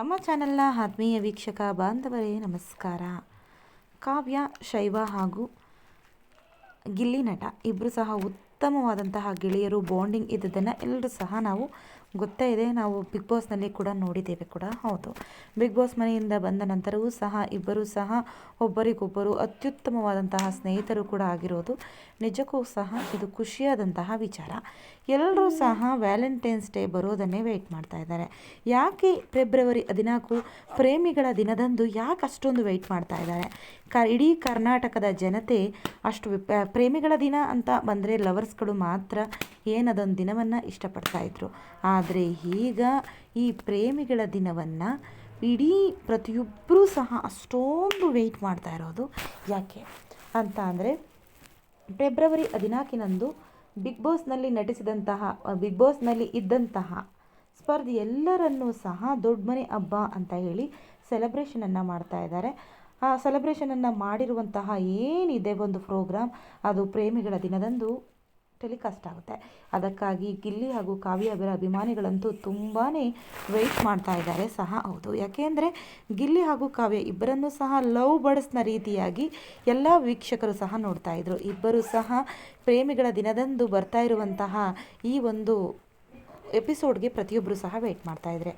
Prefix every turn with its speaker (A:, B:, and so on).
A: ನಮ್ಮ ಚಾನೆಲ್ನ ಆತ್ಮೀಯ ವೀಕ್ಷಕ ಬಾಂಧವರೇ ನಮಸ್ಕಾರ. ಕಾವ್ಯ ಶೈವ ಹಾಗೂ ಗಿಲ್ಲಿ ನಟ ಇಬ್ಬರು ಸಹ ಉತ್ತಮವಾದಂತಹ ಗೆಳೆಯರು ಬಾಂಡಿಂಗ್ ಇದ್ದದನ್ನು ಎಲ್ಲರೂ ಸಹ ನಾವು ಗೊತ್ತೇ ಇದೆ. ನಾವು ಬಿಗ್ ಬಾಸ್ನಲ್ಲಿ ಕೂಡ ನೋಡಿದ್ದೇವೆ ಕೂಡ. ಹೌದು. ಬಿಗ್ ಬಾಸ್ ಮನೆಯಿಂದ ಬಂದ ನಂತರವೂ ಸಹ ಇಬ್ಬರೂ ಸಹ ಒಬ್ಬರಿಗೊಬ್ಬರು ಅತ್ಯುತ್ತಮವಾದಂತಹ ಸ್ನೇಹಿತರು ಕೂಡ ಆಗಿರೋದು ನಿಜಕ್ಕೂ ಸಹ ಇದು ಖುಷಿಯಾದಂತಹ ವಿಚಾರ. ಎಲ್ಲರೂ ಸಹ ವ್ಯಾಲೆಂಟೈನ್ಸ್ ಡೇ ಬರೋದನ್ನೇ ವೆಯ್ಟ್ ಮಾಡ್ತಾ ಇದ್ದಾರೆ. ಯಾಕೆ ಫೆಬ್ರವರಿ ಹದಿನಾಲ್ಕು ಪ್ರೇಮಿಗಳ ದಿನದಂದು ಯಾಕೆ ಅಷ್ಟೊಂದು ವೆಯ್ಟ್ ಮಾಡ್ತಾ ಇದ್ದಾರೆ? ಕ ಇಡೀ ಕರ್ನಾಟಕದ ಜನತೆ ಅಷ್ಟು ಪ್ರೇಮಿಗಳ ದಿನ ಅಂತ ಬಂದರೆ ಲವರ್ಸ್ಗಳು ಮಾತ್ರ ಏನದೊಂದು ದಿನವನ್ನು ಇಷ್ಟಪಡ್ತಾ ಇದ್ರು. ಆದರೆ ಈಗ ಈ ಪ್ರೇಮಿಗಳ ದಿನವನ್ನು ಇಡೀ ಪ್ರತಿಯೊಬ್ಬರೂ ಸಹ ಅಷ್ಟೊಂದು ವೆಯ್ಟ್ ಮಾಡ್ತಾ ಇರೋದು. ಯಾಕೆ ಅಂತ ಅಂದರೆ ಫೆಬ್ರವರಿ ಹದಿನಾಲ್ಕಿನಂದು ಬಿಗ್ ಬಾಸ್ನಲ್ಲಿ ನಟಿಸಿದಂತಹ ಬಿಗ್ ಬಾಸ್ನಲ್ಲಿ ಇದ್ದಂತಹ ಸ್ಪರ್ಧಿ ಎಲ್ಲರನ್ನೂ ಸಹ ದೊಡ್ಡ ಮನೆ ಹಬ್ಬ ಅಂತ ಹೇಳಿ ಸೆಲೆಬ್ರೇಷನನ್ನು ಮಾಡ್ತಾ ಇದ್ದಾರೆ. ಆ ಸೆಲೆಬ್ರೇಷನನ್ನು ಮಾಡಿರುವಂತಹ ಏನಿದೆ ಒಂದು ಪ್ರೋಗ್ರಾಮ್ ಅದು ಪ್ರೇಮಿಗಳ ದಿನದಂದು ಟೆಲಿಕಾಸ್ಟ್ ಆಗುತ್ತೆ. ಅದಕ್ಕಾಗಿ ಗಿಲ್ಲಿ ಹಾಗೂ ಕಾವ್ಯ ಅವರ ಅಭಿಮಾನಿಗಳಂತೂ ತುಂಬಾ ವೆಯ್ಟ್ ಮಾಡ್ತಾ ಇದ್ದಾರೆ. ಸಹ ಹೌದು. ಯಾಕೆಂದರೆ ಗಿಲ್ಲಿ ಹಾಗೂ ಕಾವ್ಯ ಇಬ್ಬರನ್ನೂ ಸಹ ಲವ್ ಬರ್ಡ್ಸ್ನ ರೀತಿಯಾಗಿ ಎಲ್ಲ ವೀಕ್ಷಕರು ಸಹ ನೋಡ್ತಾ ಇದ್ರು. ಇಬ್ಬರು ಸಹ ಪ್ರೇಮಿಗಳ ದಿನದಂದು ಬರ್ತಾ ಇರುವಂತಹ ಈ ಒಂದು ಎಪಿಸೋಡ್ಗೆ ಪ್ರತಿಯೊಬ್ಬರು ಸಹ ವೆಯ್ಟ್ ಮಾಡ್ತಾ ಇದ್ದಾರೆ